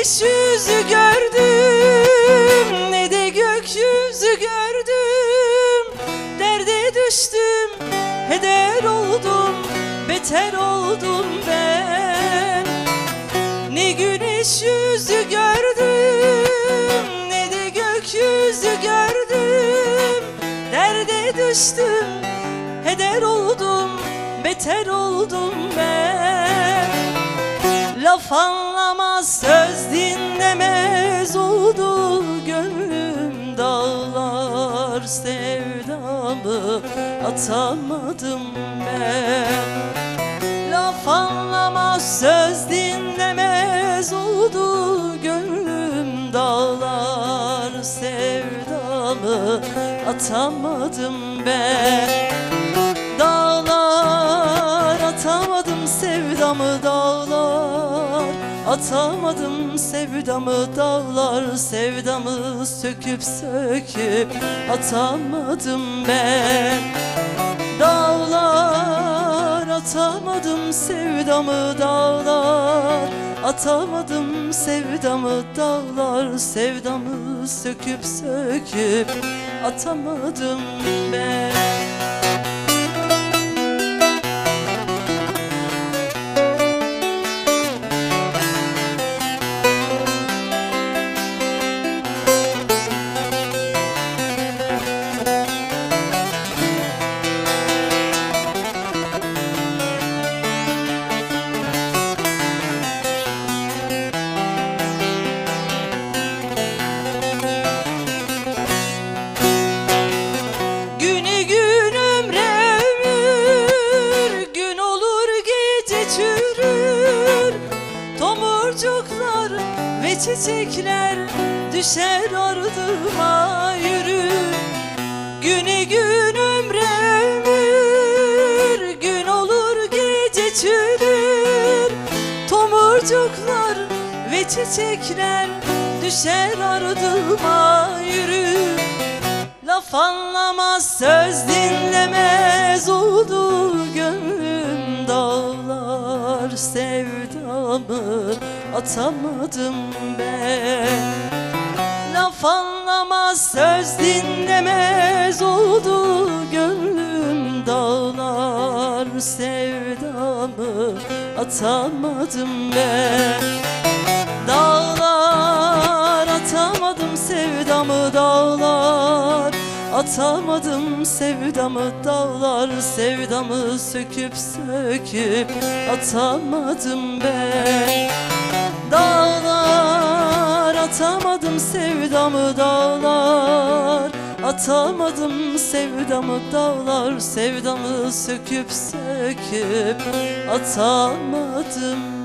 yeşyüzü gördüm ne de gökyüzü gördüm. Derde düştüm heder oldum beter oldum ben. Ne güneş yüzü gördüm ne de gökyüzü gördüm. Derde düştüm heder oldum beter oldum ben. Laf söz dinlemez oldu gönlüm dağlar sevdamı atamadım ben. Laf anlamaz, söz dinlemez oldu gönlüm dağlar sevdamı atamadım ben. Dağlar atamadım sevdamı dağlar Atamadım sevdamı dağlar Sevdamı söküp söküp atamadım ben. Dağlar atamadım sevdamı dağlar. Atamadım sevdamı dağlar Sevdamı söküp söküp atamadım ben çiçekler Düşer ardıma yürür. Güne gün ömre ömür Gün olur gece çürür. Tomurcuklar ve çiçekler Düşer ardıma yürür. Laf anlamaz, söz dinlemez oldu gönlüm dağlar sevdamı atamadım ben. Laf anlamaz, söz dinlemez oldu gönlüm dağlar. Sevdamı atamadım ben. Dağlar Atamadım sevdamı dağlar Sevdamı söküp söküp atamadım ben. Dağlar atamadım sevdamı dağlar. Atamadım sevdamı dağlar Sevdamı söküp söküp atamadım